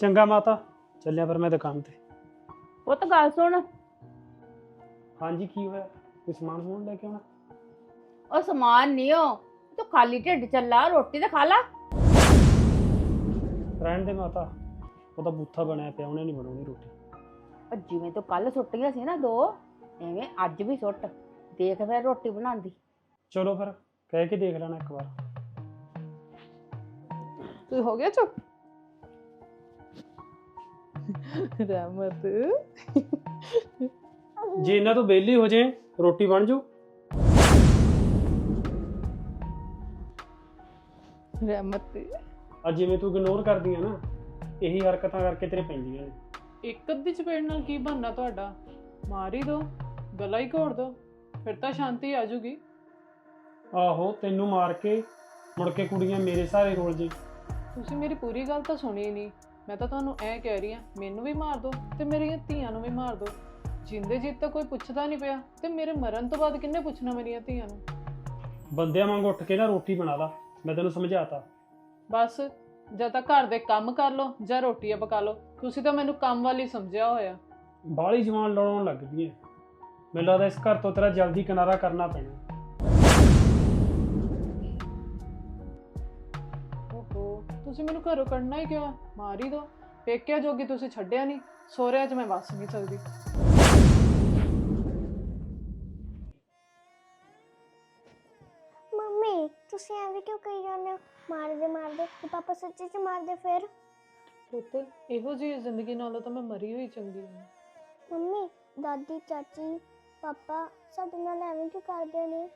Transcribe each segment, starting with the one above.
ਚੰਗਾ ਮਾਤਾ ਚੱਲਿਆ ਫਿਰ ਮੈਂ ਦੁਕਾਨ ਤੇ। ਉਹ ਤਾਂ ਗੱਲ ਸੁਣ। ਹਾਂਜੀ ਕੀ ਹੋਇਆ? ਕੋਈ ਸਮਾਨ ਸਮੂਨ ਲੈ ਕੇ ਆਉਣਾ? ਉਹ ਸਮਾਨ ਨਹੀਂ ਹੋ ਤੂੰ ਖਾਲੀ ਢਿੱਡ ਚੱਲਾ ਰੋਟੀ ਤਾਂ ਖਾ ਲਾ। ਰਹਿਣ ਦੇ ਮਾਤਾ ਉਹ ਤਾਂ ਬੂਥਾ ਬਣਿਆ ਪਿਆ ਉਹਨੇ ਨਹੀਂ ਬਣਾਉਣੀ ਰੋਟੀ। ਉਹ ਜਿਵੇਂ ਤੂੰ ਕੱਲ ਸੁੱਟੀਆਂ ਸੀ ਨਾ ਦੋ ਐਵੇਂ ਅੱਜ ਵੀ ਸੁੱਟ ਦੇਖ ਫਿਰ ਰੋਟੀ ਬਣਾਉਂਦੀ। ਚਲੋ ਫਿਰ ਕਹਿ ਕੇ ਦੇਖ ਲੈਣਾ ਇੱਕ ਵਾਰ। ਤੂੰ ਹੋ ਗਿਆ ਚੁੱਪ? ਰਹਿਮਤ। ਜੇ ਇਹਨਾਂ ਤੋਂ ਬੇਲੀ ਹੋ ਜੇ ਰੋਟੀ ਬਣ ਜੂ? ਰਹਿਮਤ। ਅੱਜ ਜਿਵੇਂ ਤੂੰ ਇਗਨੋਰ ਕਰਦੀ ਆ ਨਾ ਇਹੀ ਹਰਕਤਾਂ ਕਰਕੇ ਤੇਰੇ ਪੈਂਦੀਆਂ ਨੇ। ਇੱਕ ਅੱਧੀ ਚਪੇੜ ਨਾਲ ਕੀ ਬਣਨਾ ਤੁਹਾਡਾ? ਮਾਰ ਹੀ ਦੋ ਗਲਾ ਹੀ ਘੋੜ ਦੋ ਫਿਰ ਤਾਂ ਸ਼ਾਂਤੀ ਆ ਜੂਗੀ। ਆਹੋ ਤੈਨੂੰ ਮਾਰ ਕੇ ਮੁੜ ਕੇ ਕੁੜੀਆਂ ਮੇਰੇ ਸਾਰੇ ਰੋਲ ਜੇ। ਤੁਸੀਂ ਮੇਰੀ ਪੂਰੀ ਗੱਲ ਤਾਂ ਸੁਣੀ ਨਹੀਂ ਮੈਂ ਤਾਂ ਤੁਹਾਨੂੰ ਐ ਕਹਿ ਰਹੀ ਆ ਮੈਨੂੰ ਵੀ ਮਾਰ ਦੋ ਤੇ ਮੇਰੀਆਂ ਧੀਆਂ ਨੂੰ ਵੀ ਮਾਰ ਦੋ ਜਿੰਦੇ ਜਿੱਤ ਤਾਂ ਕੋਈ ਪੁੱਛਦਾ ਨਹੀਂ ਪਿਆ ਤੇ ਮੇਰੇ ਮਰਨ ਤੋਂ ਬਾਅਦ ਕਿੰਨੇ ਪੁੱਛਣਾ ਮੇਰੀਆਂ ਧੀਆਂ ਨੂੰ? ਬੰਦਿਆਂ ਵਾਂਗ ਉੱਠ ਕੇ ਨਾ ਰੋਟੀ ਬਣਾ ਲਾ ਮੈਂ ਤੈਨੂੰ ਸਮਝਾਤਾ। ਬਸ ਜਾਂ ਤਾਂ ਘਰ ਦੇ ਕੰਮ ਕਰ ਲਓ ਜਾਂ ਰੋਟੀਆਂ ਪਕਾ ਲਓ ਤੁਸੀਂ ਤਾਂ ਮੈਨੂੰ ਕੰਮ ਵਾਲੀ ਸਮਝਿਆ ਹੋਇਆ। ਬਾਹਲੀ ਜਵਾਨ ਲੜਾਉਣ ਲੱਗ ਪਈ ਐ। ਮੈਨੂੰ ਲੱਗਦਾ ਇਸ ਘਰ ਤੋਂ ਤੇਰਾ ਜਲਦੀ ਕਿਨਾਰਾ ਕਰਨਾ ਪੈਣਾ। ਤੁਸੀਂ ਮੈਨੂੰ ਘਰੋਂ ਕੱਢਣਾ ਹੀ ਕਿਉਂ ਆ? ਮਾਰ ਹੀ ਦੋ। ਪੇਕਿਆ ਜੋਗੀ ਤੁਸੀਂ ਛੱਡਿਆ ਨਹੀਂ। ਸੋਹਰਿਆਂ 'ਚ ਮੈਂ ਵੱਸ ਨਹੀਂ ਸਕਦੀ। ਮੰਮੀ ਤੁਸੀਂ ਐਵੇਂ ਕਿਉਂ ਕਹੀ ਜਾਂਦੇ ਹੋ? ਮਾਰਦੇ ਮਾਰਦੇ ਤੇ ਪਾਪਾ ਸੱਚੀ ਚ ਮਾਰਦੇ ਫਿਰ? ਪੁੱਤ ਇਹੋ ਜਿਹੀ ਜ਼ਿੰਦਗੀ ਨਾਲੋਂ ਤਾਂ ਮੈਂ ਮਰੀ ਹੋਈ ਚੰਗੀ ਹਾਂ। ਮੰਮੀ ਦਾਦੀ ਚਾਚੀ ਪਾਪਾ ਸਾਡੇ ਨਾਲ ਐਵੇਂ ਕਿਉਂ ਕਰਦੇ ਨੇ?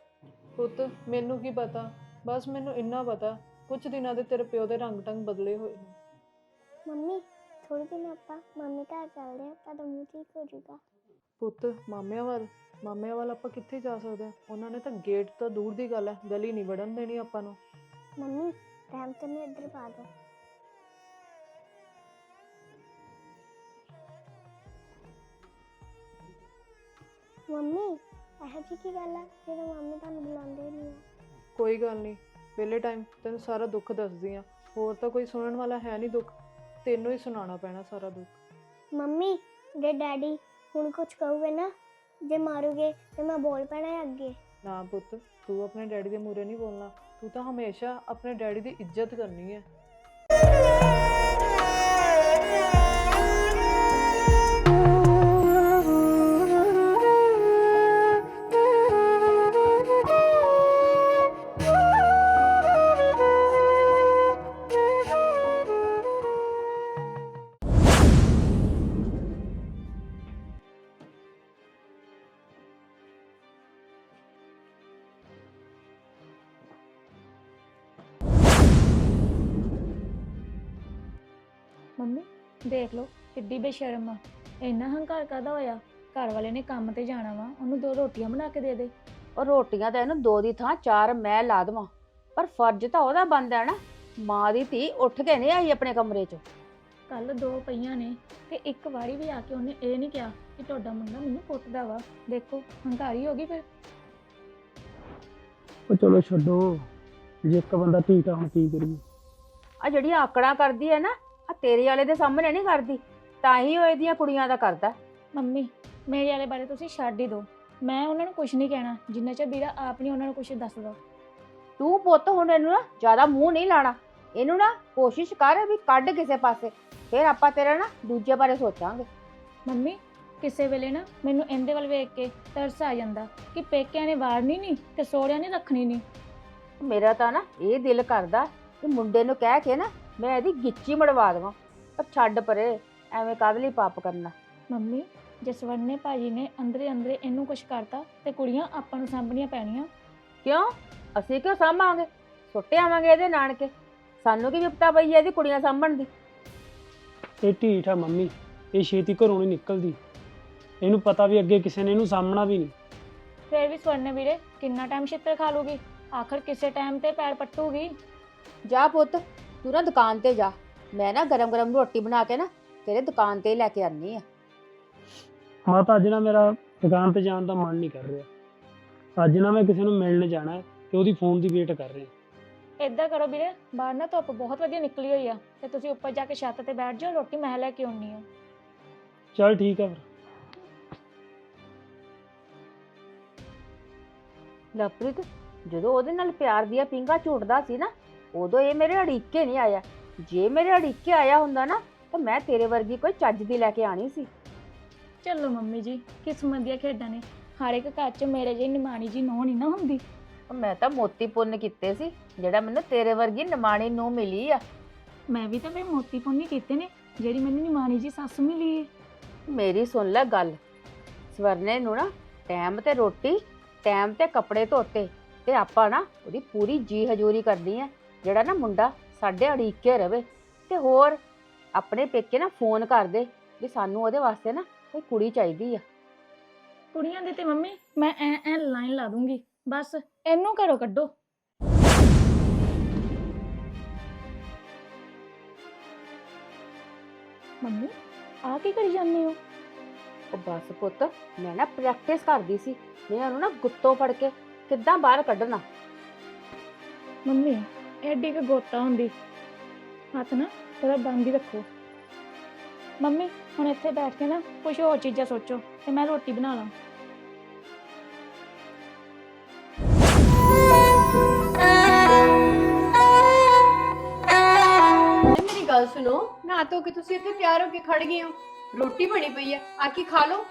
ਪੁੱਤ ਮੈਨੂੰ ਕੀ ਪਤਾ? ਬਸ ਮੈਨੂੰ ਇੰਨਾ ਪਤਾ ਕੁਝ ਦਿਨਾਂ ਦੇ ਤੇਰੇ ਪਿਓ ਦੇ ਰੰਗ ਟੰਗ ਬਦਲੇ ਹੋਏ ਨੇ। ਮੰਮੀ ਥੋੜੇ ਦਿਨ ਆਪਾਂ ਮੰਮੀ ਘਰ ਚੱਲਦੇ ਆ ਤਾਂ ਮੂੰਹ ਠੀਕ ਹੋ ਜਾਊਗਾ। ਪੁੱਤ ਮਾਮਿਆਂ ਵੱਲ ਮਾਮਿਆਂ ਵੱਲ ਆਪਾਂ ਕਿੱਥੇ ਜਾ ਸਕਦੇ ਹਾਂ? ਉਹਨਾਂ ਨੇ ਤਾਂ ਗੇਟ ਤੋਂ ਦੂਰ ਦੀ ਗੱਲ ਹੈ ਗਲੀ ਨਹੀਂ ਵੜਨ ਦੇਣੀ ਆਪਾਂ ਨੂੰ। ਮੰਮੀ ਟਾਈਮ ਤੇ ਨੇ ਇੱਧਰ ਪਾ ਦੋ। ਮੰਮੀ ਇਹ ਕੀ ਗੱਲ ਹੈ ਜਦੋਂ ਮੰਮੀ ਤੁਹਾਨੂੰ ਬੁਲਾਉਂਦੇ ਨਹੀਂ ਆ। ਕੋਈ ਗੱਲ ਨਹੀਂ ਵੇਲੇ ਟਾਈਮ ਤੈਨੂੰ ਸਾਰਾ ਦੁੱਖ ਦੱਸਦੀ ਆ। ਹੋਰ ਤਾਂ ਕੋਈ ਸੁਣਨ ਵਾਲਾ ਹੈ ਨਹੀਂ ਦੁੱਖ। ਤੈਨੂੰ ਹੀ ਸੁਣਾਉਣਾ ਪੈਣਾ ਸਾਰਾ ਦੁੱਖ। ਮੰਮੀ ਜੇ ਡੈਡੀ ਹੁਣ ਕੁਝ ਕਹੂਗੇ ਨਾ ਜੇ ਮਾਰੋਗੇ ਤੇ ਮੈਂ ਬੋਲ ਪੈਣਾ ਹੈ ਅੱਗੇ। ਨਾ ਪੁੱਤ ਤੂੰ ਆਪਣੇ ਡੈਡੀ ਦੇ ਮੂਹਰੇ ਨਹੀਂ ਬੋਲਣਾ। ਤੂੰ ਤਾਂ ਹਮੇਸ਼ਾ ਆਪਣੇ ਡੈਡੀ ਦੀ ਇੱਜ਼ਤ ਕਰਨੀ ਹੈ। ਮੰਮੀ ਦੇਖ ਲਓ ਕਿੱਡੀ ਬੇਸ਼ਰਮ ਆ। ਇੰਨਾ ਹੰਕਾਰ ਕਾਦਾ ਹੋਇਆ? ਘਰ ਵਾਲੇ ਨੇ ਕੰਮ ਤੇ ਜਾਣਾ ਵਾ ਉਹਨੂੰ ਦੋ ਰੋਟੀਆਂ ਬਣਾ ਕੇ ਦੇ ਦੇ। ਉਹ ਰੋਟੀਆਂ ਤਾਂ ਇਹਨੂੰ ਦੋ ਦੀ ਥਾਂ ਚਾਰ ਮੈਂ ਲਾ ਦੇਵਾਂ ਪਰ ਫਰਜ਼ ਤਾਂ ਉਹਦਾ ਬਣਦਾ ਹੈ ਨਾ। ਮਾਂ ਦੀ ਧੀ ਉੱਠ ਕੇ ਨਹੀਂ ਆਈ ਆਪਣੇ ਕਮਰੇ 'ਚ। ਕੱਲ ਦੋ ਪਈਆਂ ਨੇ ਤੇ ਇੱਕ ਵਾਰੀ ਵੀ ਆ ਕੇ ਉਹਨੇ ਇਹ ਨਹੀਂ ਕਿਹਾ ਕਿ ਤੁਹਾਡਾ ਮੁੰਡਾ ਮੈਨੂੰ ਕੁੱਟਦਾ ਵਾ। ਦੇਖੋ ਹੰਕਾਰੀ ਹੋ ਗਈ ਫਿਰ। ਉਹ ਚਲੋ ਛੱਡੋ ਜੇ ਇੱਕ ਬੰਦਾ ਢੀਟਾ ਹੁਣ ਕੀ ਕਰੀਏ? ਆ ਜਿਹੜੀ ਆਕੜਾਂ ਕਰਦੀ ਹੈ ਨਾ ਆ ਤੇਰੇ ਵਾਲੇ ਦੇ ਸਾਹਮਣੇ ਨਹੀਂ ਕਰਦੀ ਤਾਂ ਹੀ ਉਹ ਇਹਦੀਆਂ ਕੁੜੀਆਂ ਦਾ ਕਰਦਾ। ਮੰਮੀ ਮੇਰੇ ਵਾਲੇ ਬਾਰੇ ਤੁਸੀਂ ਛੱਡ ਹੀ ਦਿਓ। ਮੈਂ ਉਹਨਾਂ ਨੂੰ ਕੁਝ ਨਹੀਂ ਕਹਿਣਾ ਜਿੰਨਾ ਚਿਰ ਵੀਰਾ ਆਪ ਨਹੀਂ ਉਹਨਾਂ ਨੂੰ ਕੁਝ ਦੱਸਦਾ। ਤੂੰ ਪੁੱਤ ਹੁਣ ਇਹਨੂੰ ਨਾ ਜ਼ਿਆਦਾ ਮੂੰਹ ਨਹੀਂ ਲਾਣਾ। ਇਹਨੂੰ ਨਾ ਕੋਸ਼ਿਸ਼ ਕਰ ਵੀ ਕੱਢ ਕਿਸੇ ਪਾਸੇ ਫਿਰ ਆਪਾਂ ਤੇਰਾ ਨਾ ਦੂਜੇ ਬਾਰੇ ਸੋਚਾਂਗੇ। ਮੰਮੀ ਕਿਸੇ ਵੇਲੇ ਨਾ ਮੈਨੂੰ ਇਹਦੇ ਵੱਲ ਵੇਖ ਕੇ ਤਰਸ ਆ ਜਾਂਦਾ ਕਿ ਪੇਕਿਆਂ ਨੇ ਵਾਰਨੀ ਨਹੀਂ ਤੇ ਸੋਹਰਿਆਂ ਨੇ ਰੱਖਣੀ ਨਹੀਂ। ਮੇਰਾ ਤਾਂ ਨਾ ਇਹ ਦਿਲ ਕਰਦਾ ਕਿ ਮੁੰਡੇ ਨੂੰ ਕਹਿ ਕੇ ਨਾ ਮੈਂ ਇਹਦੀ ਗਿੱਚੀ ਮੜਵਾ ਦੇਵਾਂ ਪਰ ਛੱਡ ਪਰੇ ਐਵੇਂ ਕਾਹਦੇ ਲਈ ਪਾਪ ਕਰਨਾ? ਮੰਮੀ ਜਸਵੰਤ ਨੇ ਭਾਜੀ ਨੇ ਅੰਦਰੇ ਅੰਦਰੇ ਇਹਨੂੰ ਕੁਝ ਕਰਤਾ ਤੇ ਕੁੜੀਆਂ ਆਪਾਂ ਨੂੰ ਸਾਂਭਣੀਆਂ ਪੈਣੀਆਂ। ਕਿਉਂ? ਅਸੀਂ ਕਿਉਂ ਸਾਂਭਾਂਗੇ? ਸੁੱਟੇ ਆਵਾਂਗੇ ਇਹਦੇ ਨਾਨਕੇ। ਸਾਨੂੰ ਕੀ ਵਿਪਤਾ ਪਈ ਹੈ ਇਹਦੀ ਕੁੜੀਆਂ ਸਾਂਭਣ ਦੀ? ਇਹ ਢੀਠ ਆ ਮੰਮੀ ਇਹ ਛੇਤੀ ਘਰੋਂ ਨਹੀਂ ਨਿਕਲਦੀ। ਇਹਨੂੰ ਪਤਾ ਵੀ ਅੱਗੇ ਕਿਸੇ ਨੇ ਇਹਨੂੰ ਸਾਹਮਣਾ ਵੀ ਨਹੀਂ। ਫੇਰ ਵੀ ਸਵਰਨੇ ਵੀਰੇ ਕਿੰਨਾ ਟਾਈਮ ਛਿੱਤਰ ਖਾ ਲੂਗੀ? ਆਖਰ ਕਿਸੇ ਟਾਈਮ ਤੇ ਪੈਰ ਪੱਟੂਗੀ? ਜਾ ਪੁੱਤ ਤੂੰ ਨਾ ਦੁਕਾਨ ਤੇ ਜਾ। ਮੈਂ ਨਾ ਗਰਮ ਗਰਮ ਰੋਟੀ ਬਣਾ ਕੇ ਨਾ ਤੇਰੇ ਦੁਕਾਨ ਤੇ ਹੀ ਲੈ ਕੇ ਆਨੀ ਆ। ਮਾਤਾ ਅੱਜ ਨਾ ਮੇਰਾ ਦੁਕਾਨ ਤੇ ਜਾਣ ਦਾ ਮਨ ਨਹੀਂ ਕਰ ਰਿਹਾ। ਅੱਜ ਨਾ ਮੈਂ ਕਿਸੇ ਨੂੰ ਮਿਲਣ ਜਾਣਾ ਹੈ ਤੇ ਉਹਦੀ ਫੋਨ ਦੀ ਵੇਟ ਕਰ ਰਿਹਾ। ਏਦਾਂ ਕਰੋ ਵੀਰੇ ਬਾਹਰ ਨਾ ਧੁੱਪ ਬਹੁਤ ਵਧੀਆ ਨਿਕਲੀ ਹੋਈ ਆ ਤੇ ਤੁਸੀਂ ਉੱਪਰ ਜਾ ਕੇ ਛੱਤ ਤੇ ਬੈਠ ਜਾਓ ਰੋਟੀ ਮੈਂ ਲੈ ਕੇ ਆਉਣੀ ਆ। ਚੱਲ ਠੀਕ ਆ ਫਿਰ। ਲਵਪ੍ਰੀਤ ਜਦੋਂ ਉਹਦੇ ਨਾਲ ਪਿਆਰ ਦੀਆਂ ਪਿੰਗਾ ਝੂਟਦਾ ਸੀ ਨਾ ਉਦੋਂ ਇਹ ਮੇਰੇ ਅੜੀਕੇ ਨਹੀਂ ਆਇਆ। ਜੇ ਮੇਰੇ ਅੜੀਕੇ ਆਇਆ ਹੁੰਦਾ ਨਾ ਤਾਂ ਮੈਂ ਤੇਰੇ ਵਰਗੀ ਕੋਈ ਚੱਜ ਦੀ ਲੈ ਕੇ ਆਣੀ ਸੀ। ਚਲੋ ਮੰਮੀ ਜੀ ਕਿਸਮਤ ਦੀਆਂ ਖੇਡਾਂ ਨੇ। ਹਰ ਇੱਕ ਘਰ 'ਚ ਮੇਰੇ ਜਿਹੀ ਨਿਮਾਣੀ ਜੀ ਨੋਹ ਨਹੀਂ ਨਾ ਹੁੰਦੀ। ਮੈਂ ਤਾਂ ਮੋਤੀ ਪੁੰਨ ਕੀਤੇ ਸੀ ਜਿਹੜਾ ਮੈਨੂੰ ਤੇਰੇ ਵਰਗੀ ਨਿਮਾਣੀ ਨੂੰ ਮਿਲੀ ਆ। ਮੈਂ ਵੀ ਤਾਂ ਫਿਰ ਮੋਤੀ ਪੁੰਨੀ ਕੀਤੇ ਨੇ ਜਿਹੜੀ ਮੈਨੂੰ ਨਿਮਾਣੀ ਜੀ ਸੱਸ ਮਿਲੀ ਏ। ਮੇਰੀ ਸੁਣ ਲੈ ਗੱਲ। ਸਵਰਨੇ ਨੂੰ ਨਾ ਟਾਈਮ ਤੇ ਰੋਟੀ ਟਾਈਮ ਤੇ ਕੱਪੜੇ ਧੋਤੇ ਤੇ ਆਪਾਂ ਨਾ ਉਹਦੀ ਪੂਰੀ ਜੀ ਹਜੂਰੀ ਕਰਨੀ ਆ। ਜਿਹੜਾ ਨਾ ਮੁੰਡਾ ਸਾਡੇ ਅੜੀਕੇ ਰਵੇ ਤੇ ਹੋਰ ਆਪਣੇ ਪੇਕੇ ਨਾ ਫੋਨ ਕਰ ਦੇ ਵੀ ਸਾਨੂੰ ਉਹਦੇ ਵਾਸਤੇ ਨਾ ਕੋਈ ਕੁੜੀ ਚਾਹੀਦੀ ਆ। ਕੁੜੀਆਂ ਦੇ ਤੇ ਮੰਮੀ ਮੈਂ ਐ ਐ ਲਾਈਨ ਲਾ ਦੂੰਗੀ ਬਸ ਇਹਨੂੰ ਘਰੋਂ ਕੱਢੋ। ਮੰਮੀ ਆ ਕੀ ਕਰੀ ਜਾਂਦੇ ਹੋ? ਉਹ ਬਸ ਪੁੱਤ ਮੈਂ ਨਾ ਪ੍ਰੈਕਟਿਸ ਕਰਦੀ ਸੀ ਮੈਂ ਉਹਨੂੰ ਨਾ ਗੁੱਤੋਂ ਫੜ ਕੇ ਕਿੱਦਾਂ ਬਾਹਰ ਕੱਢਣਾ। ਮੰਮੀ ਐਡੀ ਕੁ ਗੋਤਾ ਹੁੰਦੀ। ਹੱਥ ਨਾ ਥੋੜਾ ਬੰਦ ਹੀ ਰੱਖੋ। ਮੰਮੀ ਹੁਣ ਇੱਥੇ ਬੈਠ ਕੇ ਨਾ ਕੁਝ ਹੋਰ ਚੀਜ਼ਾਂ ਸੋਚੋ ਤੇ ਮੈਂ ਰੋਟੀ ਬਣਾ ਲਾਂ। ਮੇਰੀ ਗੱਲ ਸੁਣੋ। ਨਾ ਧੋ ਕੇ ਤੁਸੀਂ ਇੱਥੇ ਤਿਆਰ ਹੋ ਕੇ ਖੜ ਗਏ ਹੋ। ਰੋਟੀ ਬਣੀ ਪਈ ਹੈ ਆ ਕੇ ਖਾ ਲਓ?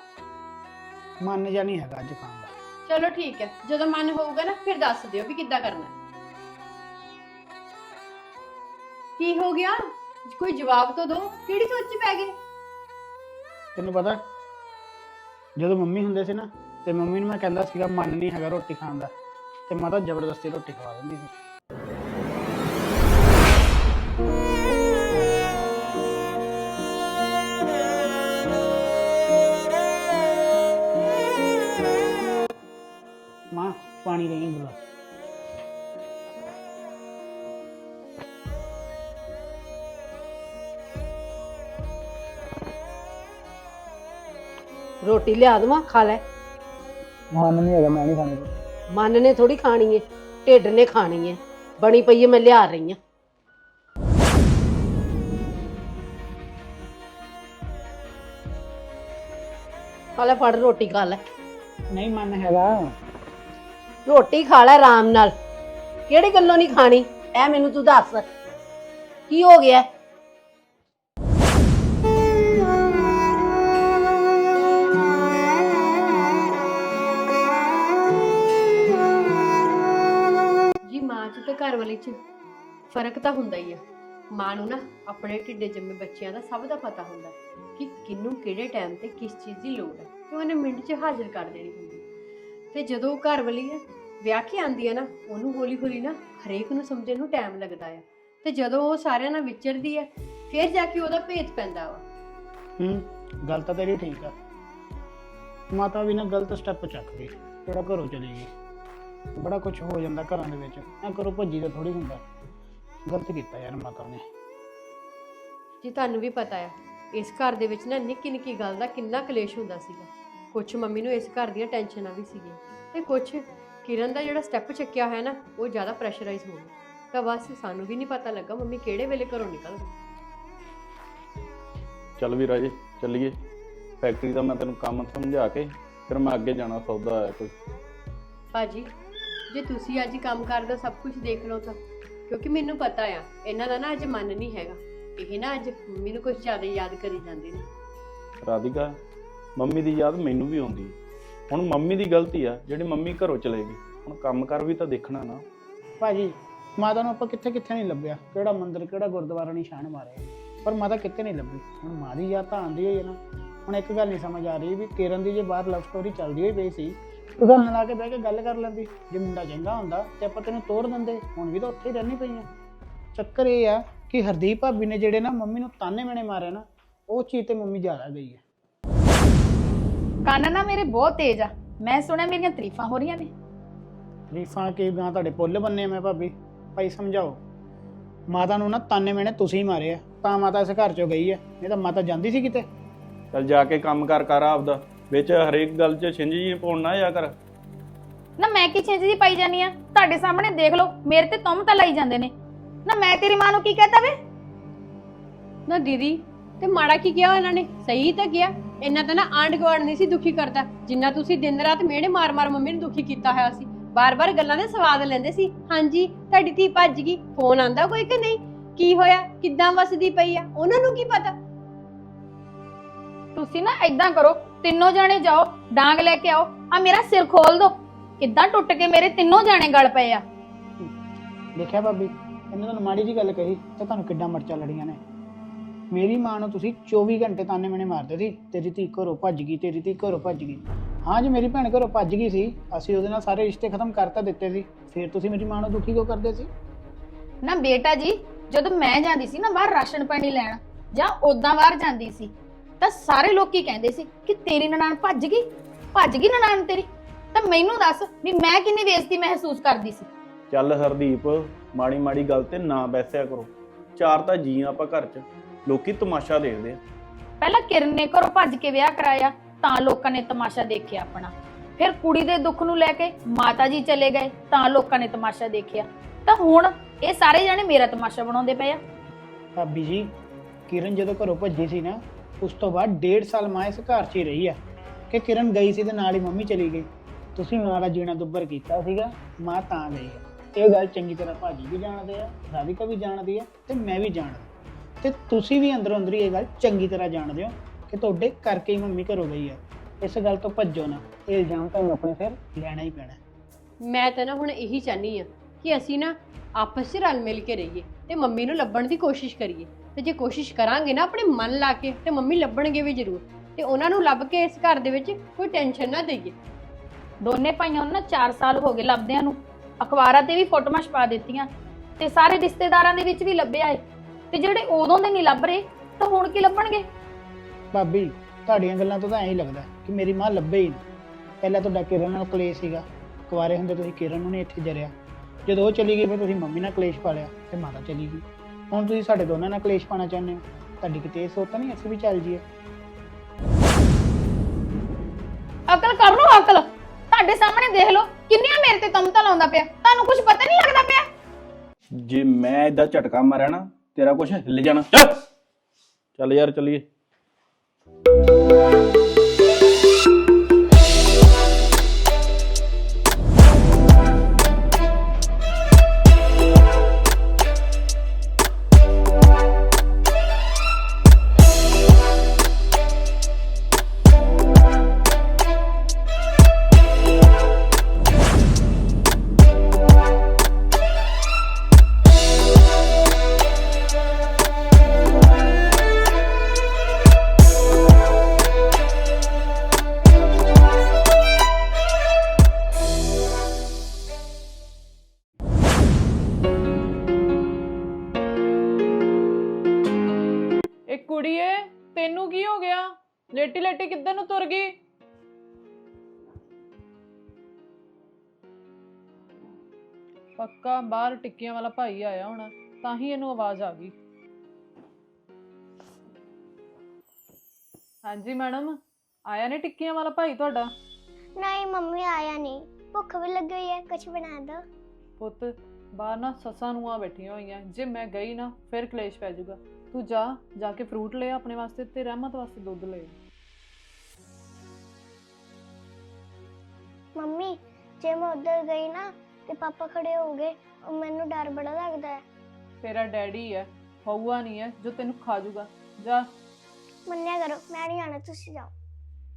ਮਨ ਜਾਂ ਨਹੀਂ ਹੈਗਾ ਅੱਜ ਖਾਣ ਦਾ। ਚਲੋ ਠੀਕ ਹੈ। ਜਦੋਂ ਮਨ ਹੋਊਗਾ ਨਾ ਫਿਰ ਦੱਸ ਦਿਓ ਵੀ ਕਿੱਦਾਂ ਕਰਨਾ। ਹੈ। ਕੀ ਹੋ ਗਿਆ? ਕੋਈ ਜਵਾਬ ਤਾਂ ਦਿਓ। ਕਿਹੜੀ ਸੋਚ 'ਚ ਪੈ ਗਏ? ਤੈਨੂੰ ਪਤਾ, ਜਦੋਂ ਮੰਮੀ ਹੁੰਦੇ ਸੀ ਨਾ, ਤੇ ਮੰਮੀ ਨੂੰ ਮੈਂ ਕਹਿੰਦਾ ਸੀਗਾ, ਮਨ ਨਹੀਂ ਹੈਗਾ ਰੋਟੀ ਖਾਣ ਦਾ। ਤੇ ਮਾਤਾ ਜ਼ਬਰਦਸਤੀ ਰੋਟੀ ਖਵਾ ਦਿੰਦੀ ਸੀ। ਮਾਂ, ਪਾਣੀ ਦੇ ਬੁਲਾ ਰੋਟੀ ਲਿਆ ਦਵਾਂ ਖਾ ਲੈ। ਮਨ ਨਹੀਂ ਹੈਗਾ ਮੈਂ ਨਹੀਂ ਖਾਣੀ। ਮਨ ਨੇ ਥੋੜੀ ਖਾਣੀ ਏ ਢਿੱਡ ਨੇ ਖਾਣੀ ਏ ਬਣੀ ਪਈ ਏ ਮੈਂ ਲਿਆ ਰਹੀ ਆ। ਖਾ ਲੈ ਫੜ ਰੋਟੀ ਖਾ ਲੈ। ਨਹੀਂ ਮਨ ਹੈਗਾ। ਰੋਟੀ ਖਾ ਲੈ ਆਰਾਮ ਨਾਲ। ਕਿਹੜੀ ਗੱਲੋਂ ਨਹੀਂ ਖਾਣੀ? ਐ ਮੈਨੂੰ ਤੂੰ ਦੱਸ। ਕੀ ਹੋ ਗਿਆ? ਵਾਲੀ 'ਚ। ਫ਼ਰਕ ਤਾਂ ਹੁੰਦਾ ਹੀ ਆ। ਮਾਂ ਨੂੰ ਨਾ ਆਪਣੇ ਢਿੱਡੇ ਜੰਮੇ ਬੱਚਿਆਂ ਦਾ ਸਭ ਦਾ ਪਤਾ ਹੁੰਦਾ ਕਿ ਕਿਹਨੂੰ ਕਿਹੜੇ ਟਾਈਮ ਤੇ ਕਿਸ ਚੀਜ਼ ਦੀ ਲੋੜ ਹੈ ਤੇ ਉਹਨੇ ਮਿੰਟ 'ਚ ਹਾਜ਼ਰ ਕਰ ਦੇਣੀ ਹੁੰਦੀ ਤੇ ਜਦੋਂ ਉਹ ਘਰ ਵਾਲੀ ਹੈ, ਵਿਆਹ ਕੇ ਆਂਦੀ ਹੈ ਨਾ, ਉਹਨੂੰ ਹੌਲੀ ਹੌਲੀ ਨਾ ਹਰੇਕ ਨੂੰ ਸਮਝਣ ਨੂੰ ਟਾਈਮ ਲੱਗਦਾ ਆ। ਤੇ ਜਦੋਂ ਉਹ ਸਾਰਿਆਂ ਨਾਲ ਵਿਚਰਦੀ ਹੈ, ਫਿਰ ਜਾ ਕੇ ਉਹਦਾ ਭੇਤ ਪੈਂਦਾ ਵਾ। ਹੂੰ, ਗੱਲ ਤਾਂ ਤੇਰੀ ਠੀਕ ਆ। ਮਾਤਾ ਵੀ ਨਾ ਗਲਤ ਸਟੈਪ ਚੱਕਦੀ ਗਈ ਘਰੋਂ ਚਲੀ ਗਈ। ਬੜਾ ਕੁਝ ਹੋ ਜਾਂਦਾ ਘਰਾਂ ਦੇ ਵਿੱਚ। ਐ ਕਰੋ ਭੱਜੀ ਦਾ ਥੋੜੀ ਹੁੰਦਾ। ਗਲਤ ਕੀਤਾ ਯਾਰ ਮਾਤਾ ਨੇ। ਜੀ ਤੁਹਾਨੂੰ ਵੀ ਪਤਾ ਆ ਇਸ ਘਰ ਦੇ ਵਿੱਚ ਨਾ ਨਿੱਕੀ ਨਿੱਕੀ ਗੱਲ ਦਾ ਕਿੰਨਾ ਕਲੇਸ਼ ਹੁੰਦਾ ਸੀਗਾ। ਕੁਝ ਮੰਮੀ ਨੂੰ ਇਸ ਘਰ ਦੀਆਂ ਟੈਨਸ਼ਨਾਂ ਵੀ ਸੀਗੀਆਂ। ਤੇ ਕੁਝ ਕਿਰਨ ਦਾ ਜਿਹੜਾ ਸਟੈਪ ਚੱਕਿਆ ਹੋਇਆ ਨਾ ਉਹ ਜ਼ਿਆਦਾ ਪ੍ਰੈਸ਼ਰਾਈਜ਼ ਹੋ ਗਿਆ। ਤਾਂ ਬਸ ਸਾਨੂੰ ਵੀ ਨਹੀਂ ਪਤਾ ਲੱਗਾ ਮੰਮੀ ਕਿਹੜੇ ਵੇਲੇ ਘਰੋਂ ਨਿਕਲ ਗਈ ਚੱਲ ਵੀ ਰਾਜੇ ਚੱਲੀਏ। ਫੈਕਟਰੀ ਦਾ ਮੈਂ ਤੈਨੂੰ ਕੰਮ ਸਮਝਾ ਕੇ ਫਿਰ ਮੈਂ ਅੱਗੇ ਜਾਣਾ ਸੌਦਾ ਹੈ ਕੋਈ। ਭਾਜੀ ਜੇ ਤੁਸੀਂ ਅੱਜ ਕੰਮ ਕਰਦਾ ਸਭ ਕੁਝ ਦੇਖ ਲਓ ਤਾਂ। ਕਿਉਂਕਿ ਮੈਨੂੰ ਪਤਾ ਆ ਇਹਨਾਂ ਦਾ ਨਾ ਅੱਜ ਮਨ ਨਹੀਂ ਹੈਗਾ। ਇਹ ਨਾ ਅੱਜ ਮੰਮੀ ਨੂੰ ਕੁਝ ਜ਼ਿਆਦਾ ਯਾਦ ਕਰੀ ਜਾਂਦੇ ਨੇ। ਰਾਧਿਕਾ ਮੰਮੀ ਦੀ ਯਾਦ ਮੈਨੂੰ ਵੀ ਆਉਂਦੀ ਹੈ। ਹੁਣ ਮੰਮੀ ਦੀ ਗਲਤੀ ਆ ਜਿਹੜੀ ਮੰਮੀ ਘਰੋਂ ਚਲੇ ਗਈ। ਹੁਣ ਕੰਮ ਕਰ ਵੀ ਤਾਂ ਦੇਖਣਾ ਨਾ। ਭਾਜੀ ਮਾਤਾ ਨੂੰ ਆਪਾਂ ਕਿੱਥੇ ਕਿੱਥੇ ਨਹੀਂ ਲੱਭਿਆ? ਕਿਹੜਾ ਮੰਦਿਰ ਕਿਹੜਾ ਗੁਰਦੁਆਰਾ ਨਿਸ਼ਾਨ ਮਾਰੇ ਪਰ ਮਾਤਾ ਕਿੱਥੇ ਨਹੀਂ ਲੱਭੀ? ਹੁਣ ਮਾਂ ਦੀ ਯਾਦ ਤਾਂ ਆਉਂਦੀ ਹੋਈ ਹੈ ਨਾ। ਹੁਣ ਇੱਕ ਗੱਲ ਨਹੀਂ ਸਮਝ ਆ ਰਹੀ ਵੀ ਕਿਰਨ ਦੀ ਜੇ ਬਾਹਰ ਲਵ ਸਟੋਰੀ ਚੱਲਦੀ ਹੋਈ ਪਈ ਸੀ ਤੂੰ ਤਾਂ ਮਿਲਾ ਕੇ ਬਹਿ ਕੇ ਗੱਲ ਕਰ ਲੈਂਦੀ। ਜੇ ਮੁੰਡਾ ਚੰਗਾ ਹੁੰਦਾ ਤੇ ਆਪਾਂ ਤੈਨੂੰ ਤੋੜ ਦਿੰਦੇ। ਹੁਣ ਵੀ ਤਾਂ ਉੱਥੇ ਹੀ ਰਹਿਣੀ ਪਈਆਂ ਚੱਕਰ ਇਹ ਆ ਕਿ ਹਰਦੀਪ ਭਾਬੀ ਨੇ ਜਿਹੜੇ ਨਾ ਮੰਮੀ ਨੂੰ ਤਾਨੇ ਮੈਨੇ ਮਾਰੇ ਨਾ ਉਹ ਚੀਜ਼ ਤੇ ਮੰਮੀ ਜ਼ਿਆਦਾ ਗਈ ਹੈ ਕੰਨ ਨਾ ਮੇਰੇ ਬਹੁਤ ਤੇਜ਼ ਆ। ਮੈਂ ਸੁਣਿਆ ਮੇਰੀਆਂ ਤਾਰੀਫਾਂ ਹੋ ਰਹੀਆਂ ਨੇ। ਰੀਫਾਂ ਕੇ ਗਾਂ ਤੁਹਾਡੇ ਪੁੱਲ ਬੰਨੇ ਆ ਮੈਂ ਭਾਬੀ? ਭਾਈ ਸਮਝਾਓ। ਮਾਤਾ ਨੂੰ ਨਾ ਤਾਨੇ ਮੈਨੇ ਤੁਸੀਂ ਹੀ ਮਾਰੇ ਆ ਤਾਂ ਮਾਤਾ ਇਸ ਘਰ ਚੋਂ ਗਈ ਹੈ ਨਹੀਂ ਤਾਂ ਮਾਤਾ ਜਾਂਦੀ ਸੀ ਕਿਤੇ? ਚੱਲ ਜਾ ਕੇ ਕੰਮ ਕਰ ਕਰ ਆਪਦਾ। ਵਿੱਚ ਹਰੇਕ ਗੱਲ 'ਚ ਛਿੰਝ ਜੀ ਪਾਉਣ ਨਾ ਜਾ ਕਰ। ਨਾ ਮੈਂ ਕੀ ਚੀਜ਼ ਦੀ ਪਾਈ ਜਾਨੀ ਆ? ਤੁਹਾਡੇ ਸਾਹਮਣੇ ਦੇਖ ਲਓ ਮੇਰੇ ਤੇ ਤੁਮ ਤਾਂ ਲਾਈ ਜਾਂਦੇ ਨੇ। ਨਾ ਮੈਂ ਤੇਰੀ ਮਾਂ ਨੂੰ ਕੀ ਕਹਤਾ ਵੇ? ਨਾ ਦੀਦੀ ਤੇ ਮਾੜਾ ਕੀ ਕਿਹਾ ਇਹਨਾਂ ਨੇ? ਸਹੀ ਤਾਂ ਕਿਹਾ। ਇਹਨਾਂ ਤਾਂ ਨਾ ਆਂਢ ਗੁਆਂਢ ਨਹੀਂ ਸੀ ਦੁਖੀ ਕਰਦਾ। ਜਿੰਨਾ ਤੁਸੀਂ ਦਿਨ ਰਾਤ ਮਿਹਣੇ ਮਾਰ-ਮਾਰ ਮੰਮੀ ਨੂੰ ਦੁਖੀ ਕੀਤਾ ਹੋਇਆ ਸੀ। ਬਾਰ-ਬਾਰ ਗੱਲਾਂ ਦੇ ਸਵਾਦ ਲੈਂਦੇ ਸੀ। ਹਾਂਜੀ ਤੁਹਾਡੀ ਧੀ ਭੱਜ ਗਈ। ਫੋਨ ਆਂਦਾ ਕੋਈ ਕਿ ਨਹੀਂ? ਕੀ ਹੋਇਆ? ਕਿੱਦਾਂ ਵਸਦੀ ਪਈ ਆ? ਉਹਨਾਂ ਨੂੰ ਕੀ ਪਤਾ? ਤੁਸੀਂ ਨਾ ਐਦਾਂ ਕਰੋ ਤਿੰਨੋਂ ਜਾਣੇ ਜਾਓ ਡਾਂਗ ਲੈ ਕੇ ਆਓ। ਆ ਮੇਰਾ ਸਿਰ ਖੋਲ ਦੋ। ਕਿੱਦਾਂ ਟੁੱਟ ਕੇ ਮੇਰੇ ਤਿੰਨੋਂ ਜਾਣੇ ਗਲ ਪਏ ਆ? ਦੇਖਿਆ ਭਾਬੀ ਇਹਨੇ ਤੁਹਾਨੂੰ ਮਾੜੀ ਜੀ ਗੱਲ ਕਹੀ ਤਾਂ ਤੁਹਾਨੂੰ ਕਿੱਡਾ ਮਰਚਾ ਲੜੀਆਂ ਨੇ। ਮੇਰੀ ਮਾਂ ਨੂੰ ਤੁਸੀਂ 24 ਘੰਟੇ ਤਾਨੇ ਮੈਨੇ ਮਾਰਦੇ ਸੀ ਤੇਰੀ ਧੀ ਘਰੋਂ ਭੱਜ ਗਈ ਤੇਰੀ ਧੀ ਘਰੋਂ ਭੱਜ ਗਈ। ਹਾਂ ਜੇ ਮੇਰੀ ਭੈਣ ਘਰੋਂ ਭੱਜ ਗਈ ਸੀ ਅਸੀਂ ਉਹਦੇ ਨਾਲ ਸਾਰੇ ਰਿਸ਼ਤੇ ਖਤਮ ਕਰ ਤਾਂ ਦਿੱਤੇ ਸੀ ਫਿਰ ਤੁਸੀਂ ਮੇਰੀ ਮਾਂ ਨੂੰ ਦੁਖੀ ਕਿਉਂ ਕਰਦੇ ਸੀ? ਨਾ ਬੇਟਾ ਜੀ ਜਦੋਂ ਮੈਂ ਜਾਂਦੀ ਸੀ ਨਾ ਬਾਹਰ ਰਾਸ਼ਨ ਪਾਣੀ ਲੈਣ ਜਾਂ ਉਦਾਂ ਬਾਹਰ ਜਾਂਦੀ ਸੀ ਤਾਂ ਸਾਰੇ ਲੋਕੀ ਕਹਿੰਦੇ ਸੀ ਕਿ ਤੇਰੀ ਨਨਾਣ ਭੱਜ ਗਈ ਭੱਜ ਗਈ ਨਨਾਣ ਤੇਰੀ। ਤਾਂ ਮੈਨੂੰ ਦੱਸ ਵੀ ਮੈਂ ਕਿੰਨੀ ਬੇਇੱਜ਼ਤੀ ਮਹਿਸੂਸ ਕਰਦੀ ਸੀ। ਚੱਲ ਹਰਦੀਪ ਮਾੜੀ ਮਾੜੀ ਗੱਲ ਤੇ ਨਾ ਬੈਸਿਆ ਕਰੋ। ਚਾਰ ਤਾਂ ਜੀ ਆਂ ਆਪਾਂ ਘਰ 'ਚ ਲੋਕੀ ਤਮਾਸ਼ਾ ਦੇਖਦੇ ਆ। ਪਹਿਲਾਂ ਕਿਰਨ ਨੇ ਘਰੋਂ ਭੱਜ ਕੇ ਵਿਆਹ ਕਰਾਇਆ ਤਾਂ ਲੋਕਾਂ ਨੇ ਤਮਾਸ਼ਾ ਦੇਖਿਆ ਆਪਣਾ। ਫਿਰ ਕੁੜੀ ਦੇ ਦੁੱਖ ਨੂੰ ਲੈ ਕੇ ਮਾਤਾ ਜੀ ਚਲੇ ਗਏ ਤਾਂ ਲੋਕਾਂ ਨੇ ਤਮਾਸ਼ਾ ਦੇਖਿਆ। ਤਾਂ ਹੁਣ ਇਹ ਸਾਰੇ ਜਾਣੇ ਮੇਰਾ ਤਮਾਸ਼ਾ ਬਣਾਉਂਦੇ ਪਏ ਆ। ਭਾਬੀ ਜੀ ਕਿਰਨ ਜਦੋਂ ਘਰੋਂ ਭੱਜੀ ਸੀ ਨਾ ਉਸ ਤੋਂ ਬਾਅਦ ਡੇਢ ਸਾਲ ਮਾਂ ਇਸ ਘਰ 'ਚ ਹੀ ਰਹੀ ਆ ਕਿ ਕਿਰਨ ਗਈ ਸੀ ਤੇ ਨਾਲ ਹੀ ਮੰਮੀ ਚਲੀ ਗਈ। ਤੁਸੀਂ ਮਾਂ ਦਾ ਜੀਣਾ ਦੁੱਬਰ ਕੀਤਾ ਸੀਗਾ, ਮਾਂ ਤਾਂ ਗਈ ਆ ਇਹ ਗੱਲ ਚੰਗੀ ਤਰ੍ਹਾਂ ਭਾਜੀ ਵੀ ਜਾਣਦੇ ਆ, ਰਾਧਿਕਾ ਵੀ ਜਾਣਦੀ ਆ ਤੇ ਮੈਂ ਵੀ ਜਾਣਦਾ ਤੇ ਤੁਸੀਂ ਵੀ ਅੰਦਰੋਂ ਅੰਦਰੀ ਇਹ ਗੱਲ ਚੰਗੀ ਤਰ੍ਹਾਂ ਜਾਣਦੇ ਹੋ ਕਿ ਤੁਹਾਡੇ ਕਰਕੇ ਹੀ ਮੰਮੀ ਘਰੋਂ ਗਈ ਆ। ਇਸ ਗੱਲ ਤੋਂ ਭੱਜੋ ਨਾ, ਇਹ ਇਲਜ਼ਾਮ ਤੁਹਾਨੂੰ ਆਪਣੇ ਸਿਰ ਲੈਣਾ ਹੀ ਪੈਣਾ। ਮੈਂ ਤਾਂ ਨਾ ਹੁਣ ਇਹੀ ਚਾਹਨੀ ਆ ਕਿ ਅਸੀਂ ਨਾ ਆਪਸ 'ਚ ਰਲ ਮਿਲ ਕੇ ਰਹੀਏ ਤੇ ਮੰਮੀ ਨੂੰ ਲੱਭਣ ਦੀ ਕੋਸ਼ਿਸ਼ ਕਰੀਏ। ਤੇ ਜੇ ਕੋਸ਼ਿਸ਼ ਕਰਾਂਗੇ ਨਾ ਆਪਣੇ ਮਨ ਲਾ ਕੇ ਤੇ ਮੰਮੀ ਲੱਭਣਗੇ ਵੀ ਜ਼ਰੂਰ ਤੇ ਉਹਨਾਂ ਨੂੰ ਲੱਭ ਕੇ ਇਸ ਘਰ ਦੇ ਵਿੱਚ ਕੋਈ ਟੈਨਸ਼ਨ ਨਾ ਦੇਈਏ। ਦੋਨੇ ਭਾਈਆਂ ਨੂੰ ਨਾ 4 ਸਾਲ ਹੋ ਗਏ ਲੱਭਦਿਆਂ ਨੂੰ ਅਖਬਾਰਾਂ ਤੇ ਵੀ ਫੋਟੋਆਂ ਛਪਾ ਦਿੱਤੀਆਂ ਤੇ ਸਾਰੇ ਰਿਸ਼ਤੇਦਾਰਾਂ ਦੇ ਵਿੱਚ ਵੀ ਲੱਭਿਆ ਏ। ਤੇ ਜਿਹੜੇ ਉਦੋਂ ਦੇ ਨਹੀਂ ਲੱਭ ਰਹੇ ਤਾਂ ਹੁਣ ਕੀ ਲੱਭਣਗੇ? ਭਾਬੀ ਤੁਹਾਡੀਆਂ ਗੱਲਾਂ ਤੋਂ ਤਾਂ ਐਂ ਹੀ ਲੱਗਦਾ ਕਿ ਮੇਰੀ ਮਾਂ ਲੱਭੇ ਹੀ ਨਹੀਂ। ਪਹਿਲਾਂ ਤੁਹਾਡਾ ਕਿਰਨ ਨਾਲ ਕਲੇਸ਼ ਸੀਗਾ। ਕੁਆਰੇ ਹੁੰਦੇ ਤੁਸੀਂ ਕਿਰਨ ਨੂੰ ਨਹੀਂ ਇੱਥੇ ਜਰਿਆ। ਜਦੋਂ ਉਹ ਚਲੀ ਗਈ ਫਿਰ ਤੁਸੀਂ ਮੰਮੀ ਨਾਲ ਕਲੇਸ਼ ਪਾ ਲਿਆ ਤੇ ਮਾਤਾ ਚਲੀ ਗਈ। ਹੁਣ ਤੁਸੀਂ ਸਾਡੇ ਦੋਨਾਂ ਨਾਲ ਕਲੇਸ਼ ਪਾਣਾ ਚਾਹੁੰਦੇ ਹੋ ਤੁਹਾਡੀ ਕਿਤੇ ਇਹ ਸੋਚ ਤਾਂ ਨਹੀਂ ਅਸੀਂ ਵੀ ਚੱਲ ਜੀਏ ਅਕਲ ਕਰ ਲੋ ਅਕਲ। ਤੁਹਾਡੇ ਸਾਹਮਣੇ ਦੇਖ ਲਓ ਕਿੰਨੀਆਂ ਮੇਰੇ ਤੇ ਤਮਤਾ ਲਾਉਂਦਾ ਪਿਆ। ਤੁਹਾਨੂੰ ਕੁਝ ਪਤਾ ਨਹੀਂ ਲੱਗਦਾ ਪਿਆ। ਜੇ ਮੈਂ ਇਦਾਂ ਝਟਕਾ ਮਾਰਿਆ ਨਾ ਤੇਰਾ ਕੁਝ ਹਿੱਲ ਜਾਣਾ। ਚੱਲ। ਚੱਲ ਯਾਰ ਚੱਲੀਏ। ਲੇਟੀ ਲੇਟੀ ਕਿੱਧਰ ਨੂੰ ਤੁਰ ਗਈ? ਪੱਕਾ ਬਾਹਰ ਟਿੱਕੀਆਂ ਵਾਲਾ ਭਾਈ ਆਇਆ ਹੋਣਾ ਤਾਂ ਹੀ ਇਹਨੂੰ ਆਵਾਜ਼ ਆ ਗਈ। ਹਾਂਜੀ ਮੈਡਮ ਆਇਆ ਨੇ ਟਿੱਕੀਆਂ ਵਾਲਾ ਭਾਈ ਤੁਹਾਡਾ? ਨਹੀਂ ਮੰਮੀ ਆਇਆ ਨਹੀਂ ਭੁੱਖ ਵੀ ਲੱਗੀ ਹੋਈ ਹੈ ਕੁਝ ਬਣਾ ਦੋ ਪੁੱਤ ਬਾਹਰ ਨਾ ਸੱਸਾਂ ਨੂੰ ਆ ਬੈਠੀਆਂ ਹੋਈਆਂ ਜੇ ਮੈਂ ਗਈ ਨਾ ਫਿਰ ਕਲੇਸ਼ ਪੈ ਜਾਊਗਾ। ਤੂੰ ਜਾ ਜਾ ਕੇ ਫਰੂਟ ਲੈ ਆ ਆਪਣੇ ਵਾਸਤੇ ਤੇ ਰਹਿਮਤ ਵਾਸਤੇ ਦੁੱਧ ਲੈ। ਆ। ਮੰਮੀ ਜੇ ਮੈਂ ਉੱਧਰ ਗਈ ਨਾ ਤੇ ਪਾਪਾ ਖੜੇ ਹੋ ਗਏ ਉਹ ਮੈਨੂੰ ਡਰ ਬੜਾ ਲੱਗਦਾ ਹੈ। ਤੇਰਾ ਡੈਡੀ ਹੈ ਹਊਆ ਨਹੀਂ ਹੈ ਜੋ ਤੈਨੂੰ ਖਾ ਜਾਊਗਾ ਜਾ। ਮੰਨਿਆ ਕਰੋ ਮੈਂ ਨਹੀਂ ਆਣਾ ਤੁਸੀਂ ਜਾਓ।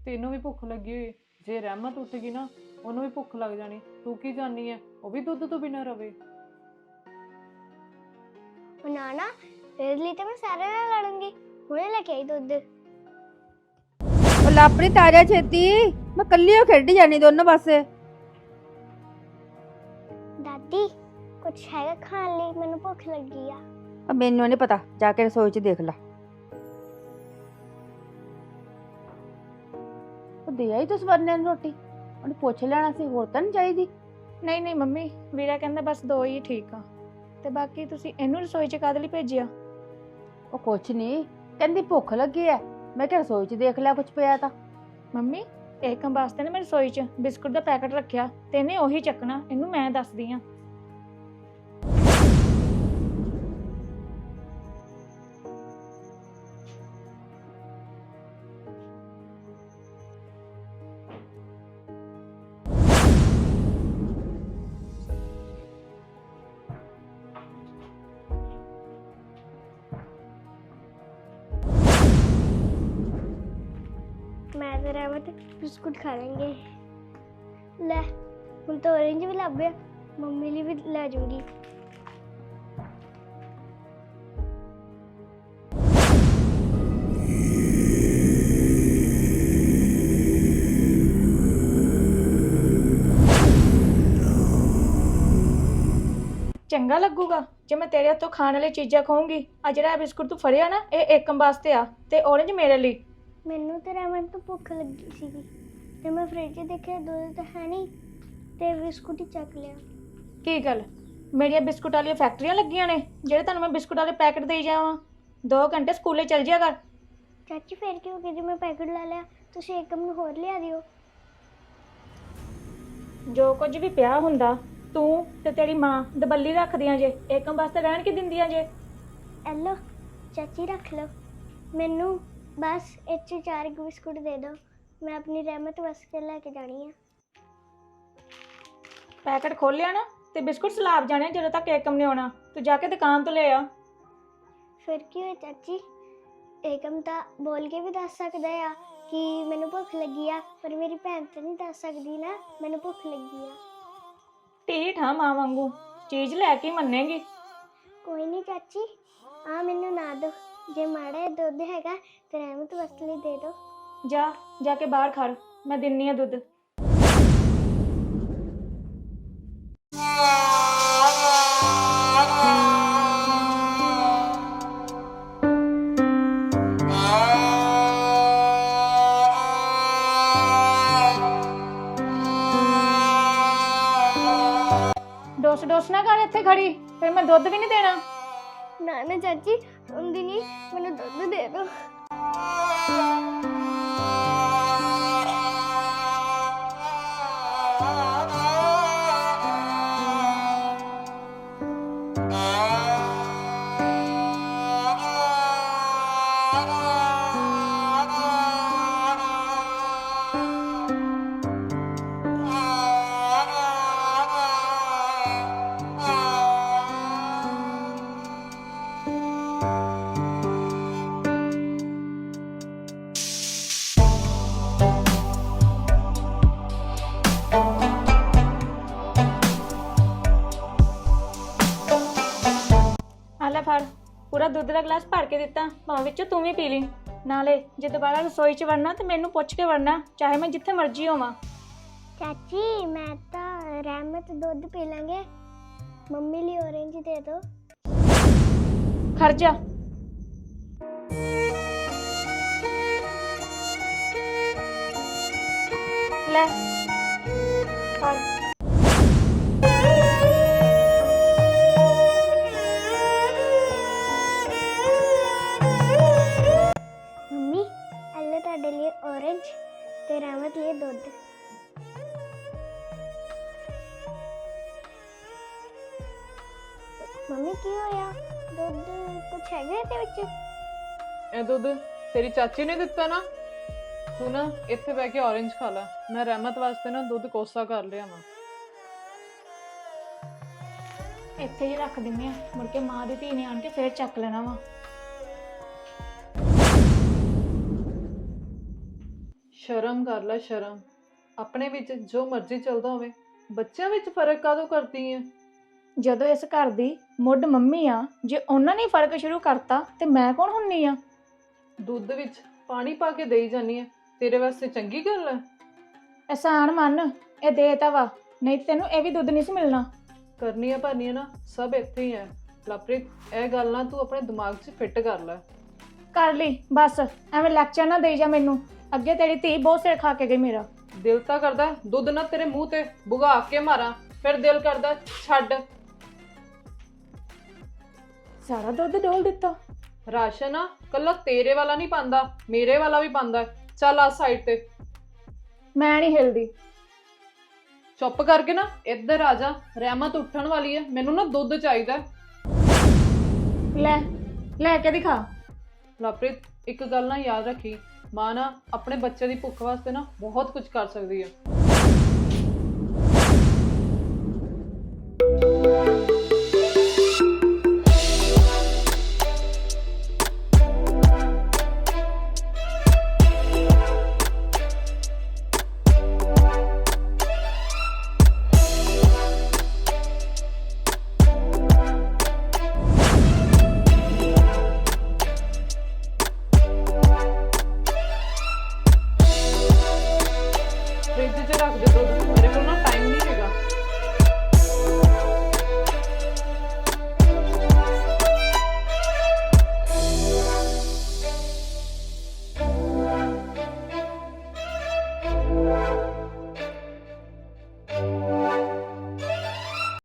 ਤੈਨੂੰ ਵੀ ਭੁੱਖ ਲੱਗੀ ਹੋਈ ਜੇ ਰਹਿਮਤ ਉੱਠ ਗਈ ਨਾ ਉਹਨੂੰ ਵੀ ਭੁੱਖ ਲੱਗ ਜਾਣੀ। ਤੂੰ ਕੀ ਜਾਣੀ ਹੈ? ਉਹ ਵੀ ਦੁੱਧ ਤੋਂ ਬਿਨਾਂ ਰਵੇ। ਉਹ ਨਾ ਨਾ ਤੇਰੇ ਲਈ ਤੇ ਮੈਂ ਸਾਰੇ ਨਾਲ ਲੜੂੰਗੀ। ਹੁਣੇ ਲੈ ਕੇ ਆਈ ਦੁੱਧ। ਉਹ ਲਾਪਰੀ ਤਾਰਿਆ ਛੇਤੀ। ਮੈਂ ਕੱਲੀ ਹੋ ਖੇਡੀ ਜਾਣੀ ਦੋਨੋਂ ਪਾਸੇ। ਦਾਦੀ ਕੁਝ ਹੈਗਾ ਖਾਣ ਲਈ? ਮੈਨੂੰ ਭੁੱਖ ਲੱਗੀ ਆ। ਆ ਮੈਨੂੰ ਨਹੀਂ ਪਤਾ। ਜਾ ਕੇ ਰਸੋਈ 'ਚ ਦੇਖ ਲੈ। ਉਹ ਦੇ ਆਈ ਤੂੰ ਸਵਰਨੇ ਨੂੰ ਰੋਟੀ? ਉਹਨੇ ਪੁੱਛ ਲੈਣਾ ਸੀ ਹੋਰ ਤਾਂ ਨਹੀਂ ਚਾਹੀਦੀ? ਨਹੀਂ ਨਹੀਂ ਮੰਮੀ। ਵੀਰਾ ਕਹਿੰਦਾ ਬਸ ਦੋ ਹੀ ਠੀਕ ਆ। ਤੇ ਬਾਕੀ ਤੁਸੀਂ ਇਹਨੂੰ ਰਸੋਈ 'ਚ ਕਾਹਦੇ ਲਈ ਭੇਜਿਆ? ਉਹ ਕੁਛ ਨਹੀਂ ਕਹਿੰਦੀ ਭੁੱਖ ਲੱਗੀ ਐ। ਮੈਂ ਕਿਹਾ ਰਸੋਈ 'ਚ ਦੇਖ ਲਿਆ ਕੁਝ ਪਿਆ ਤਾਂ। ਮੰਮੀ, ਏਕਮ ਵਾਸਤੇ ਨਾ ਮੈਂ ਰਸੋਈ 'ਚ ਬਿਸਕੁਟ ਦਾ ਪੈਕਟ ਰੱਖਿਆ ਤੇ ਇਹਨੇ ਉਹੀ ਚੱਕਣਾ, ਇਹਨੂੰ ਮੈਂ ਦੱਸਦੀ ਆ। ਮੈਂ ਰਹਿਮਤ ਬਿਸਕੁਟ ਖਾ ਲਾਂਗੇ ਲੈ, ਹੁਣ ਤਾਂ orange ਵੀ ਲੱਭ ਮੰਮੀ ਲਈ ਵੀ ਲੈ ਜਾਊਂਗੀ। ਚੰਗਾ ਲੱਗੂਗਾ। ਜੇ ਮੈਂ ਤੇਰੇ ਹੱਥੋਂ ਖਾਣ ਵਾਲੀ ਚੀਜ਼ਾਂ ਖਾਊਂਗੀ ਆ ਜਿਹੜਾ ਇਹ ਬਿਸਕੁਟ ਤੂੰ ਫੜਿਆ ਨਾ, ਇਹ ਏਕਮ ਵਾਸਤੇ ਆ, ਤੇ orange ਮੇਰੇ ਲਈ। ਮੈਨੂੰ ਤੇ ਰਹਿਮਤ ਤੋਂ ਭੁੱਖ ਲੱਗੀ ਸੀਗੀ ਤੇ ਮੈਂ ਫ੍ਰਿਜ ਦੇਖਿਆ ਦੁੱਧ ਤਾਂ ਹੈ ਨਹੀਂ ਤੇ ਬਿਸਕੁਟ ਹੀ ਚੱਕ ਲਿਆ। ਕੀ ਗੱਲ? ਮੇਰੀਆਂ ਬਿਸਕੁਟ ਵਾਲੀਆਂ ਫੈਕਟਰੀਆਂ ਲੱਗੀਆਂ ਨੇ ਜਿਹੜੇ ਤੁਹਾਨੂੰ ਮੈਂ ਬਿਸਕੁਟ ਵਾਲੇ ਪੈਕਟ ਦੇਈ ਜਾਵਾਂ? 2 ਘੰਟੇ ਸਕੂਲੇ ਚੱਲ ਜਿਆ ਕਰ। ਚਾਚੀ ਫਿਰ ਕਿਉਂ ਕਿ ਜੇ ਮੈਂ ਪੈਕਟ ਲੈ ਲਿਆ? ਤੁਸੀਂ ਏਕਮ ਨੂੰ ਹੋਰ ਲਿਆ ਦਿਓ। ਜੋ ਕੁਝ ਵੀ ਪਿਆ ਹੁੰਦਾ ਤੂੰ ਤੇ ਤੇਰੀ ਮਾਂ ਦਬੱਲੀ ਰੱਖਦੀਆਂ ਜੇ ਏਕਮ ਵਾਸਤੇ ਰਹਿਣ ਕੀ ਦਿੰਦੀਆਂ ਜੇ? ਐਲੋ ਚਾਚੀ ਰੱਖ ਲਓ। ਮੈਨੂੰ ਬਸ 'ਚ ਚਾਰ ਕੁ ਬਿਸਕੁਟ ਦੇ ਦਿਓ। ਮੈਂ ਆਪਣੀ ਰਹਿਮਤ ਵਾਸਤੇ ਲੈ ਕੇ ਜਾਣੀ ਆ। ਪੈਕਟ ਖੋਲਿਆ ਨਾ ਤੇ ਬਿਸਕੁਟ ਸਲਾਬ ਜਾਣੇ ਜਦੋਂ ਤੱਕ ਏਕਮ ਨੇ ਆਉਣਾ। ਤੂੰ ਜਾ ਕੇ ਦੁਕਾਨ ਤੋਂ ਲੈ ਆ। ਫਿਰ ਕੀ ਹੋਇਆ ਚਾਚੀ? ਏਕਮ ਤਾਂ ਬੋਲ ਕੇ ਵੀ ਦੱਸ ਸਕਦਾ ਆ ਕਿ ਮੈਨੂੰ ਭੁੱਖ ਲੱਗੀ ਆ ਪਰ ਮੇਰੀ ਭੈਣ ਤਾਂ ਨਹੀਂ ਦੱਸ ਸਕਦੀ ਨਾ ਮੈਨੂੰ ਭੁੱਖ ਲੱਗੀ ਆ। ਢੀਠ ਹਾਂ ਮਾਂ ਵਾਂਗੂ। ਚੀਜ਼ ਲੈ ਕੇ ਮੰਨੇਗੀ। ਕੋਈ ਨਹੀਂ ਚਾਚੀ ਆ ਮੈਨੂੰ ਨਾ ਦੋ ਜੇ ਮਾੜਾ ਦੁੱਧ ਹੈਗਾ ਤੇ ਰਹਿਮਤ ਵਾਸਤੇ ਲਈ ਦੇ ਦਿਓ ਜਾ ਜਾ ਕੇ ਬਾਹਰ ਖੜ ਮੈਂ ਦਿੰਨੀ ਆ ਦੁੱਧ। ਡੋਸ ਡੋਸ ਨਾ ਕਰ ਇੱਥੇ ਖੜੀ ਫਿਰ ਮੈਂ ਦੁੱਧ ਵੀ ਨਹੀਂ ਦੇਣਾ। ਨਾ ਨਾ ਚਾਚੀ ਹੁੰਦੀ ਨਹੀਂ ਮੈਨੂੰ ਦੁੱਧ ਦੇ ਦਿਓ ਦੁੱਧ ਦਾ ਗਲਾਸ ਭਰ ਕੇ ਦਿੱਤਾ। ਭਾਵੇਂ ਵਿੱਚੋਂ ਤੂੰ ਵੀ ਪੀ ਲਈ। ਨਾਲੇ ਜੇ ਦੁਬਾਰਾ ਰਸੋਈ 'ਚ ਵੜਨਾ ਤੇ ਮੈਨੂੰ ਪੁੱਛ ਕੇ ਵੜਨਾ ਚਾਹੇ ਮੈਂ ਜਿੱਥੇ ਮਰਜ਼ੀ ਹੋਵਾਂ। ਚਾਚੀ ਮੈਂ ਤਾਂ ਰਹਿਮਤ ਦੁੱਧ ਪੀ ਲਾਂਗੇ। ਮੰਮੀ ਲਈ orange ਦੇ ਦਿਓ ਖਰਜਾ ਲੈ। ਫੜ ਇਹ ਦੁੱਧ ਤੇਰੀ ਚਾਚੀ ਨੇ ਦਿੱਤਾ ਨਾ? ਤੂੰ ਨਾ ਇੱਥੇ ਬਹਿ ਕੇ orange ਖਾ ਲੈ। ਮੈਂ ਰਹਿਮਤ ਵਾਸਤੇ ਨਾ ਦੁੱਧ ਕੋਸਾ ਕਰ ਲਿਆ ਵਾ। ਇੱਥੇ ਹੀ ਰੱਖ ਦਿੰਨੇ ਆ ਮੁੜ ਕੇ ਮਾਂ ਦੀ ਧੀ ਨੇ ਆਣ ਕੇ ਫੇਰ ਚੱਕ ਲੈਣਾ ਵਾ। ਸ਼ਰਮ ਕਰ ਲੈ ਸ਼ਰਮ। ਆਪਣੇ ਵਿੱਚ ਜੋ ਮਰਜ਼ੀ ਚੱਲਦਾ ਹੋਵੇ ਬੱਚਿਆਂ ਵਿੱਚ ਫ਼ਰਕ ਕਾਦੋਂ ਕਰਦੀ ਹੈ ਜਦੋਂ ਇਸ ਘਰ ਦੀ ਮੁੱਢ ਮੰਮੀ ਆ ਜੇ ਉਹਨਾਂ ਨੇ ਫ਼ਰਕ ਸ਼ੁਰੂ ਕਰਤਾ ਤੇ ਮੈਂ ਕੌਣ ਹੁੰਨੀ ਆ? ਦੁੱਧ ਵਿੱਚ ਪਾਣੀ ਪਾ ਕੇ ਦੇਈ ਜਾਨੀ ਹੈ ਤੇਰੇ ਵਾਸਤੇ ਚੰਗੀ ਗੱਲ ਹੈ ਅਹਿਸਾਨ ਮੰਨ ਇਹ ਦੇਤਾ ਵਾ ਨਹੀਂ ਤੇ ਤੈਨੂੰ ਇਹ ਵੀ ਦੁੱਧ ਨਹੀਂ ਸੀ ਮਿਲਣਾ। ਕਰਨੀਆਂ ਭਰਨੀਆਂ ਨਾ ਸਭ ਇੱਥੇ ਹੀ ਹੈ ਲਵਪ੍ਰੀਤ ਇਹ ਗੱਲ ਨਾ ਤੂੰ ਆਪਣੇ ਦਿਮਾਗ 'ਚ ਫਿੱਟ ਕਰ ਲੈ। ਕਰ ਲਈ ਬਸ ਐਵੇਂ ਲੈਕਚਰ ਨਾ ਦੇਈ ਜਾ ਮੈਨੂੰ। ਅੱਗੇ ਤੇਰੀ ਧੀ ਬਹੁਤ ਸਿਰ ਖਾ ਕੇ ਗਈ ਮੇਰਾ। ਦਿਲ ਤਾਂ ਕਰਦਾ ਦੁੱਧ ਨਾ ਤੇਰੇ ਮੂੰਹ ਤੇ ਭੁਗਾ ਕੇ ਮਾਰਾਂ। ਫਿਰ ਦਿਲ ਕਰਦਾ ਛੱਡ। ਸਾਰਾ ਦੁੱਧ ਡੋਲ ਦਿੱਤਾ। ਰਾਸ਼ਨ ਆ ਕੱਲਾ ਤੇਰੇ ਵਾਲਾ ਨਹੀਂ ਪਾਉਂਦਾ ਮੇਰੇ ਵਾਲਾ ਵੀ ਪਾਉਂਦਾ ਹੈ। ਚੱਲ ਆ ਸਾਈਡ ਤੇ। ਮੈਂ ਨਹੀਂ ਹਿਲਦੀ। ਚੁੱਪ ਕਰਕੇ ਨਾ ਇੱਧਰ ਆ ਜਾ ਰਹਿਮਤ ਉੱਠਣ ਵਾਲੀ ਹੈ ਮੈਨੂੰ ਨਾ ਦੁੱਧ ਚਾਹੀਦਾ ਹੈ। ਲੈ ਲੈ ਕੇ ਦਿਖਾ। ਲਵਪ੍ਰੀਤ ਇੱਕ ਗੱਲ ਨਾ ਯਾਦ ਰੱਖੀ। ਮਾਂ ਨਾ ਆਪਣੇ ਬੱਚੇ ਦੀ ਭੁੱਖ ਵਾਸਤੇ ਨਾ ਬਹੁਤ ਕੁਝ ਕਰ ਸਕਦੀ ਹੈ।